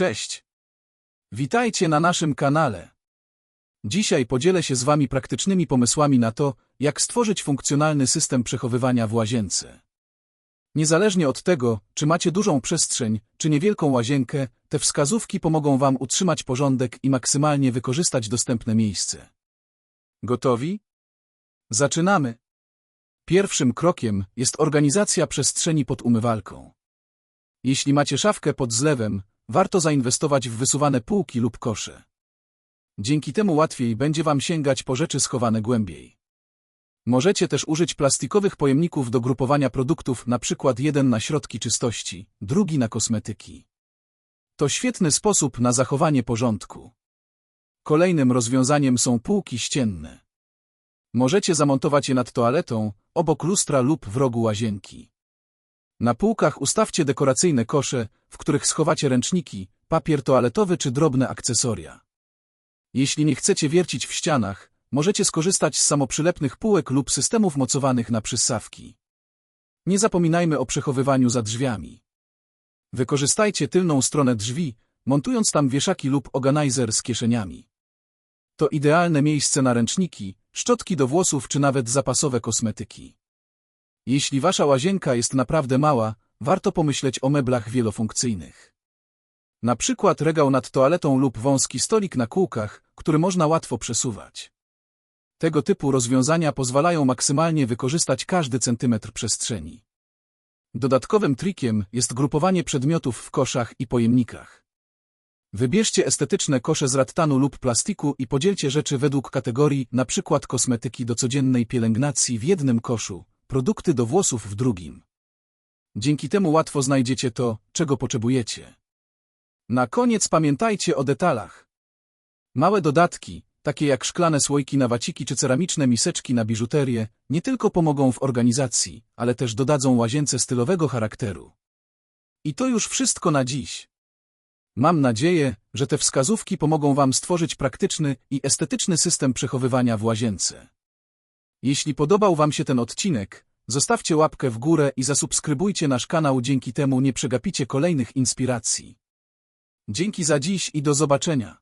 Cześć! Witajcie na naszym kanale. Dzisiaj podzielę się z Wami praktycznymi pomysłami na to, jak stworzyć funkcjonalny system przechowywania w łazience. Niezależnie od tego, czy macie dużą przestrzeń, czy niewielką łazienkę, te wskazówki pomogą Wam utrzymać porządek i maksymalnie wykorzystać dostępne miejsce. Gotowi? Zaczynamy. Pierwszym krokiem jest organizacja przestrzeni pod umywalką. Jeśli macie szafkę pod zlewem, warto zainwestować w wysuwane półki lub kosze. Dzięki temu łatwiej będzie Wam sięgać po rzeczy schowane głębiej. Możecie też użyć plastikowych pojemników do grupowania produktów, przykład jeden na środki czystości, drugi na kosmetyki. To świetny sposób na zachowanie porządku. Kolejnym rozwiązaniem są półki ścienne. Możecie zamontować je nad toaletą, obok lustra lub w rogu łazienki. Na półkach ustawcie dekoracyjne kosze, w których schowacie ręczniki, papier toaletowy czy drobne akcesoria. Jeśli nie chcecie wiercić w ścianach, możecie skorzystać z samoprzylepnych półek lub systemów mocowanych na przystawki. Nie zapominajmy o przechowywaniu za drzwiami. Wykorzystajcie tylną stronę drzwi, montując tam wieszaki lub organizer z kieszeniami. To idealne miejsce na ręczniki, szczotki do włosów czy nawet zapasowe kosmetyki. Jeśli wasza łazienka jest naprawdę mała, warto pomyśleć o meblach wielofunkcyjnych. Na przykład regał nad toaletą lub wąski stolik na kółkach, który można łatwo przesuwać. Tego typu rozwiązania pozwalają maksymalnie wykorzystać każdy centymetr przestrzeni. Dodatkowym trikiem jest grupowanie przedmiotów w koszach i pojemnikach. Wybierzcie estetyczne kosze z rattanu lub plastiku i podzielcie rzeczy według kategorii, np. kosmetyki do codziennej pielęgnacji w jednym koszu, produkty do włosów w drugim. Dzięki temu łatwo znajdziecie to, czego potrzebujecie. Na koniec pamiętajcie o detalach. Małe dodatki, takie jak szklane słoiki na waciki czy ceramiczne miseczki na biżuterię, nie tylko pomogą w organizacji, ale też dodadzą łazience stylowego charakteru. I to już wszystko na dziś. Mam nadzieję, że te wskazówki pomogą Wam stworzyć praktyczny i estetyczny system przechowywania w łazience. Jeśli podobał Wam się ten odcinek, zostawcie łapkę w górę i zasubskrybujcie nasz kanał, dzięki temu nie przegapicie kolejnych inspiracji. Dzięki za dziś i do zobaczenia.